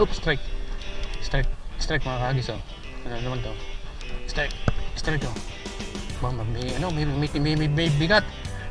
Oops, strike. Strike. Strike mga kagis oh. Ano naman to? Strike. Strike oh. Bang, may, ano, may, may, may, may, may bigat.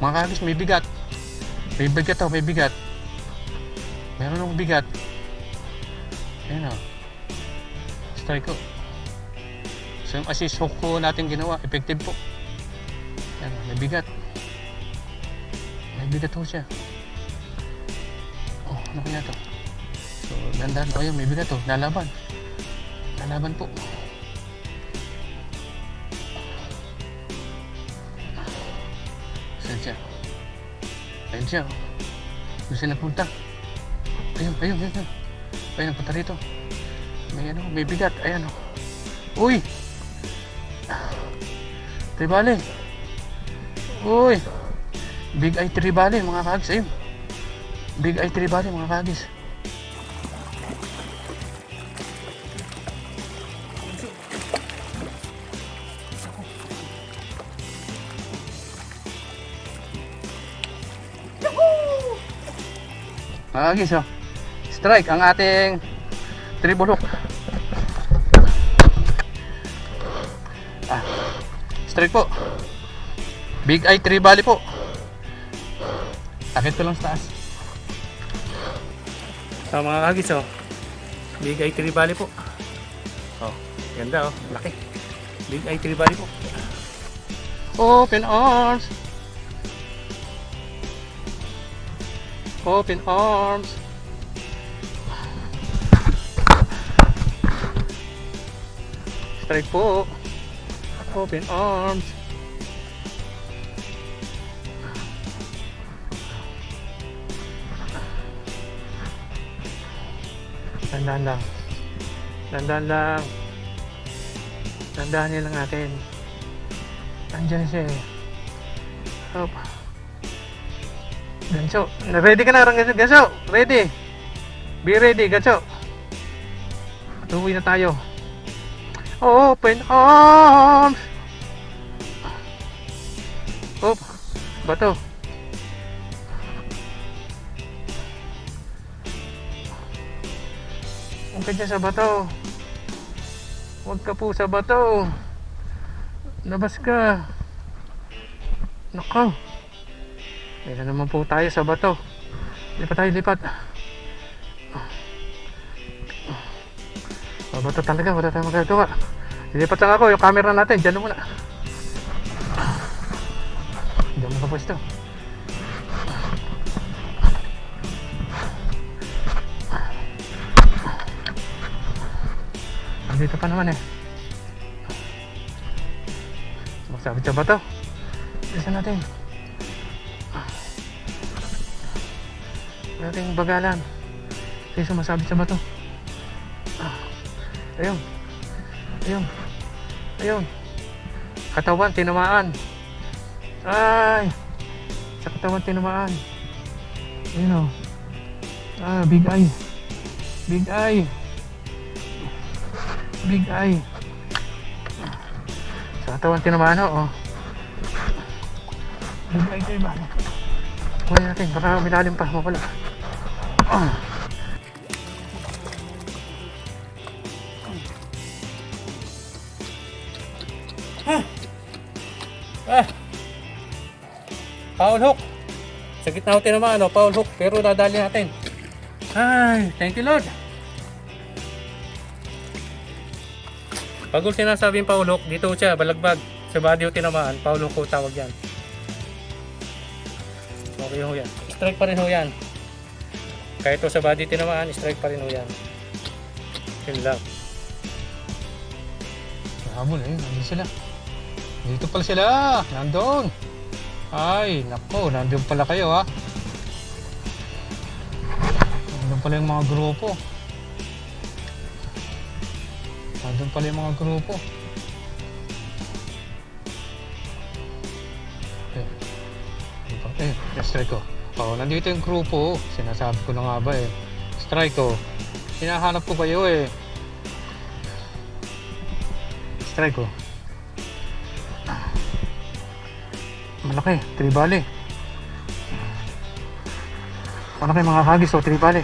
Mga kagis, may bigat. May bigat oh, may bigat. Meron akong bigat. Ayan oh. Strike ko. So yung assist hook ko natin ginawa, effective po. Ayan, oh, may bigat. May bigat ho siya. Oh, ano kaya to? So. Oh, yun, may bigat to. Lalaban. Lalaban po. Saan siya? Ayun siya. oh. Doon siya nagpunta. Ayun, ayun, ayun. ayun. Ayun, nagpunta rito. May ano, may bigat. Ayan oh. Uy! Tribale. Uy! Big Eye Tribale, mga kagis. Ayun. Big Eye Tribale, mga kagis. Mga kagis, oh. Strike ang ating triple hook. Ah. Strike po. Big Eye Tribale po. Takit ko lang sa taas. So mga kagis oh. Big Eye Tribale po. Oh, ganda oh, laki. Big Eye Tribale po. Open arms. Open arms. Strike po. Open arms. Dandan lang. Dandan lang. Dandahan lang natin. Andyan siya eh. Hop. Ganso. Ready ka na, Ganso? Ganso, ready. Be ready, Ganso. Tuwi na tayo. Open arms! Hop. Bato. Huwag ka dyan sa bato. Huwag ka po sa bato. Labas ka. Nako. Meron naman po tayo sa bato. Lipat tayo, lipat. Oh, bato talaga, wala tayong magagawa. Lilipat lang ako, yung camera natin, dyan muna. Diyan mo pwesto. Andito pa naman eh. Sumasabit sa bato. Bilisan natin. Nating bagalan. Kasi sumasabit sa bato. Ayun. Ayun. Ayun. Katawan, tinamaan. Ay! Sa katawan, tinamaan. Ayun o. Ah, big eye. Big eye. Big eye. Sa katawan, tinamaan o. Oh. Big eye kayo ba? Kuha natin, baka milalim pa, mawala. Ah. Ah. Foul hook. Sa gitna natin naman, ano, foul hook. Pero dadali natin. Ay, thank you Lord. Pag kung sinasabing foul hook, dito siya, balagbag. Sa body ho tinamaan, foul hook ko tawag yan. Okay ho yan. Strike pa rin ho yan. Kahit sa body tinamaan, strike pa rin yan. Yun lang. Habol eh, nandun sila. Dito pala sila. Nandun. Ay, nako. Nandun pala kayo ha. Nandun pala yung mga grupo. Nandun pala yung mga grupo. Eh. Eh, strike ko. Oh, nandito yung grupo. Sinasabi ko na nga ba eh. Strike ko. Hinahanap ko kayo eh. Strike ko. Malaki, tribale. Malaki mga hagis o tribale.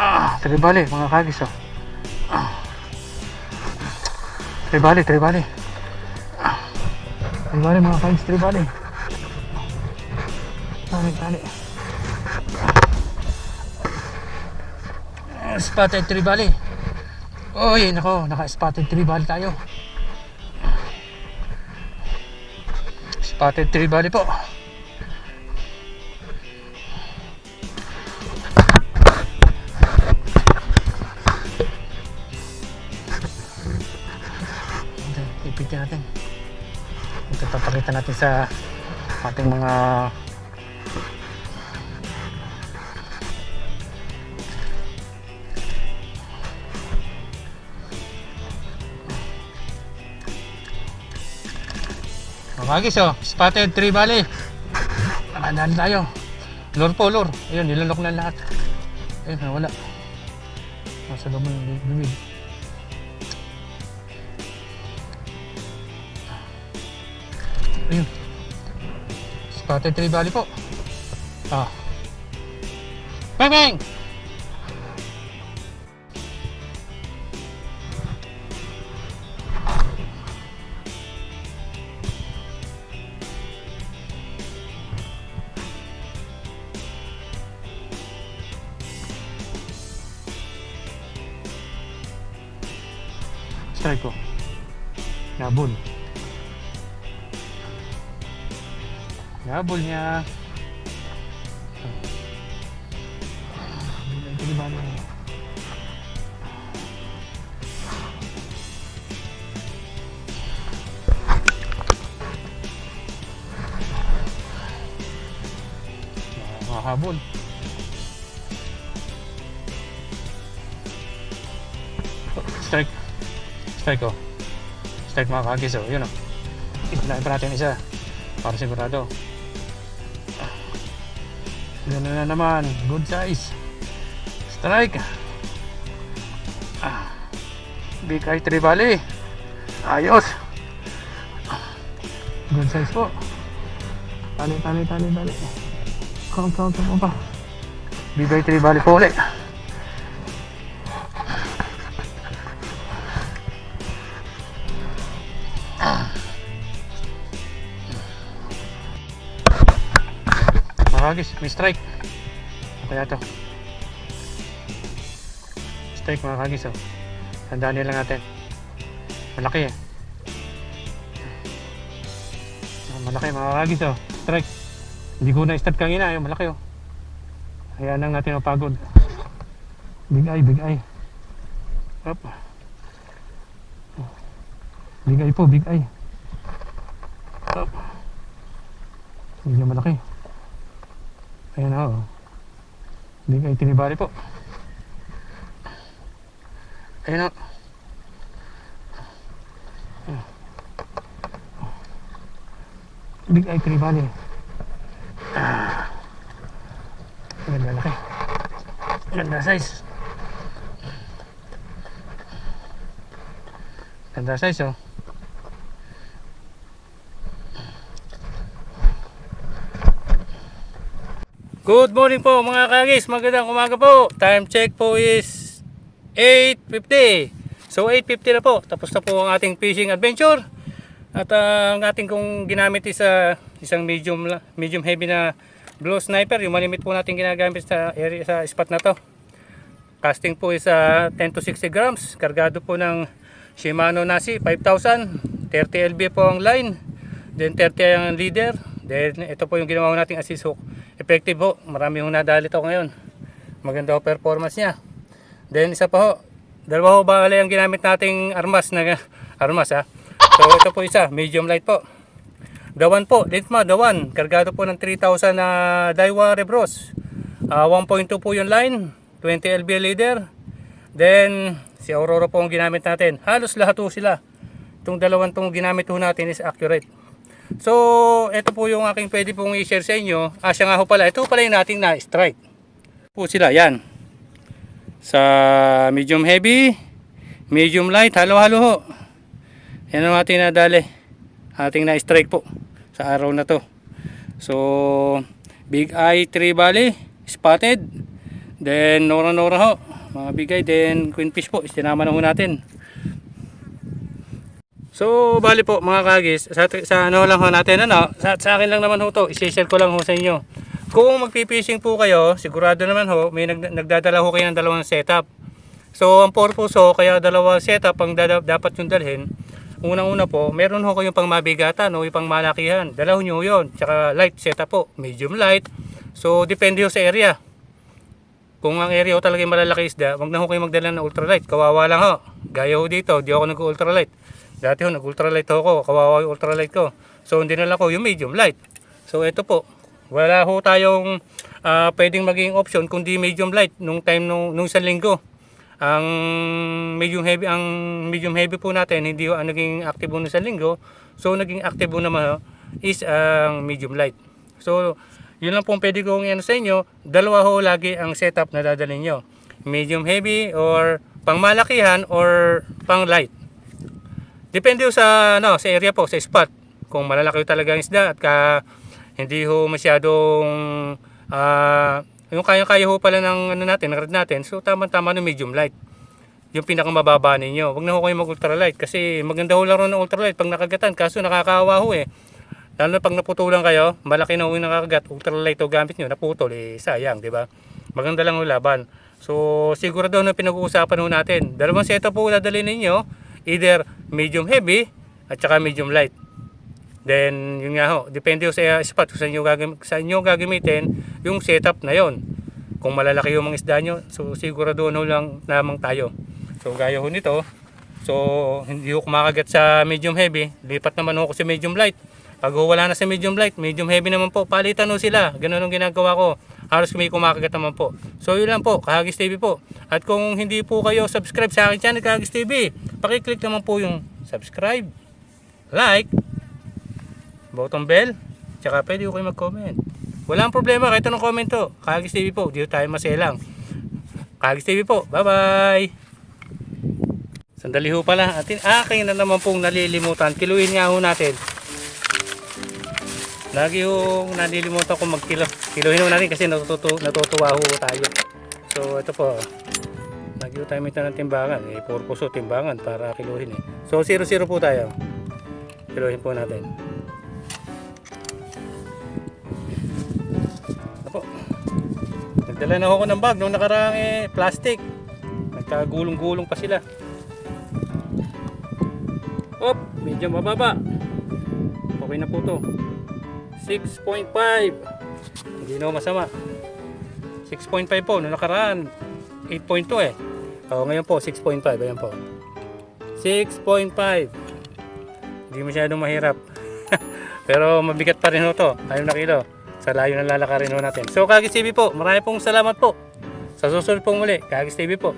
Ah. tribali, mga kagis oh. Ah. Tribali, tribali. Ah. Tribali, mga kagis, tribali. Tali, tali. Ah, Spotted tribali. Oy, nako, naka-spotted tribali tayo. Spotted tribali po. Ito, ipitin natin. Ito papakita natin sa ating mga Magagis oh, spotted tree valley. Nakadali tayo. Lure po, lure. Ayun, nilunok na lahat. Ayun, nawala. Nasa loob ng bibig. Ayun. Spotted tree valley po. Ah. Bang bang! Strike ko. Nabul. Nabul niya. Ito di Strike ko. Strike mga kagis oh. Yun oh. Ipunahin pa natin isa. Para sigurado. Yan na naman. Good size. Strike. Ah. Eye tribali. Ayos. Good size po. Tali, tali, tali, tali. Count, count, count pa. Eye tribali po ulit. Makagis, may strike. Kaya to. Strike mga kagis oh. Tandaan nila natin. Malaki eh. Malaki mga kagis oh. Strike. Hindi ko na-start kanina. Yung malaki oh. Hayaan lang natin mapagod. Big eye, big eye. Up. Big eye po, big eye. Up. Medyo malaki. Ayan na oh. Big eye tinibari po. Ayan na. Big eye tinibari. Ah. Ganda laki. Ganda size. Ganda size oh. Good morning po mga kagis, magandang umaga po. Time check po is 8.50. So 8.50 na po, tapos na po ang ating fishing adventure. At ah, ang ating kong ginamit is ah, isang medium, medium heavy na blue sniper. Yung malimit po natin ginagamit sa area sa spot na to. Casting po is ah, 10 to 60 grams. Kargado po ng Shimano Nasi 5000. 30 LB po ang line. Then 30 ang leader. Then ito po yung ginawa nating assist hook. Effective po. Marami yung nadali to ngayon. Maganda po performance niya. Then isa pa ho. Dalawa ho bali ang ginamit nating armas na armas ha. So ito po isa, medium light po. Dawan po, Litma, Dawan. Kargado po ng 3,000 na Daiwa Rebros. Ah, 1.2 po yung line, 20 LB leader. Then, si Aurora po ang ginamit natin. Halos lahat po sila. Itong dalawang tong ginamit po natin is accurate. So, ito po yung aking pwede pong i-share sa inyo. Ah, nga ho pala. Ito pala yung nating na-strike. Po sila, yan. Sa medium heavy, medium light, halo-halo ho. Yan ang ating nadali. Ating na-strike po sa araw na to. So, Big Eye Tree Valley, spotted. Then, Nora Nora ho. mga bigay din queen fish po istinama na ho natin so bali po mga kagis sa, sa ano lang ho natin ano sa, sa akin lang naman ho to isi-share ko lang ho sa inyo kung magpipishing po kayo sigurado naman ho may nag, nagdadala ho kayo ng dalawang setup so ang purpose ho kaya dalawang setup ang dada, dapat yung dalhin unang-una po meron ho kayong pang mabigatan o pang malakihan dalaw nyo yun tsaka light setup po medium light so depende ho sa area kung ang area ko talaga yung malalaki isda, wag na ho kayo magdala ng ultralight. Kawawa lang ho. Gaya ho dito, di ako nag-ultralight. Dati ho, nag-ultralight ako. Kawawa yung ultralight ko. So, hindi na lang ko yung medium light. So, ito po. Wala ho tayong ah, pwedeng maging option kundi medium light nung time nung, nung isang linggo. Ang medium heavy ang medium heavy po natin hindi ho ang naging active nung isang linggo. So naging active naman ho, is ang medium light. So yun lang pong pwede kong ano sa inyo. Dalawa ho lagi ang setup na dadalhin nyo. Medium heavy or pang malakihan or pang light. Depende ho sa ano, sa area po, sa spot. Kung malalaki ho talaga ang isda at ka, hindi ho masyadong ah yung kaya-kaya ho pala ng ano natin, ng rod natin. So tama-tama ng medium light. Yung pinakamababa ninyo. Huwag na ho kayo mag ultralight kasi maganda ho lang ron ng ultralight pag nakagatan. Kaso nakakawa ho eh. Lalo na pag naputulan kayo, malaki na ho yung nakakagat, ultralight o gamit nyo, naputol, eh sayang, di ba? Maganda lang ho laban. So, sigurado na pinag-uusapan ho natin. Dalawang setup po dadalhin ninyo, either medium heavy at saka medium light. Then, yun nga ho, depende ho sa spot kung saan nyo, gagam- saan nyo gagamitin yung setup na yon. Kung malalaki yung mga isda nyo, so sigurado ho lang lamang tayo. So, gaya ho nito, so hindi ho kumakagat sa medium heavy, lipat naman ho ako sa medium light. Pag wala na sa medium light, medium heavy naman po, palitan ho sila. Ganun ang ginagawa ko. Halos may kumakagat naman po. So yun lang po, Kahagis TV po. At kung hindi po kayo subscribe sa akin channel, Kahagis TV, pakiclick naman po yung subscribe, like, button bell, tsaka pwede ko kayo mag-comment. Walang problema, kahit anong comment to. Kahagis TV po, dito tayo maselang. Kahagis TV po, bye-bye! Sandali ho pala, atin akin na naman pong nalilimutan. Kiluin nga ho natin. Lagi ho nalilimutan ko magkilo. Kiluhin ho natin kasi natutuwa ho tayo. So ito po. Lagi ho tayo may ng timbangan. Eh, purpose ho timbangan para kiluhin eh. So 0-0 po tayo. Kiluhin po natin. Ito po. Nagdala na ako ng bag nung nakaraang eh, plastic. Nagkagulong-gulong pa sila. Op, medyo mababa. Okay na po to. 6.5. Hindi na masama. 6.5 po, nung nakaraan. 8.2 eh. O, ngayon po, 6.5. Ayan po. 6.5. Hindi masyadong mahirap. Pero mabigat pa rin ho to. Ayaw na kilo. Sa layo na lalakarin natin. So, Kagis TV po, marami pong salamat po. Sa susunod pong muli, Kagis TV po.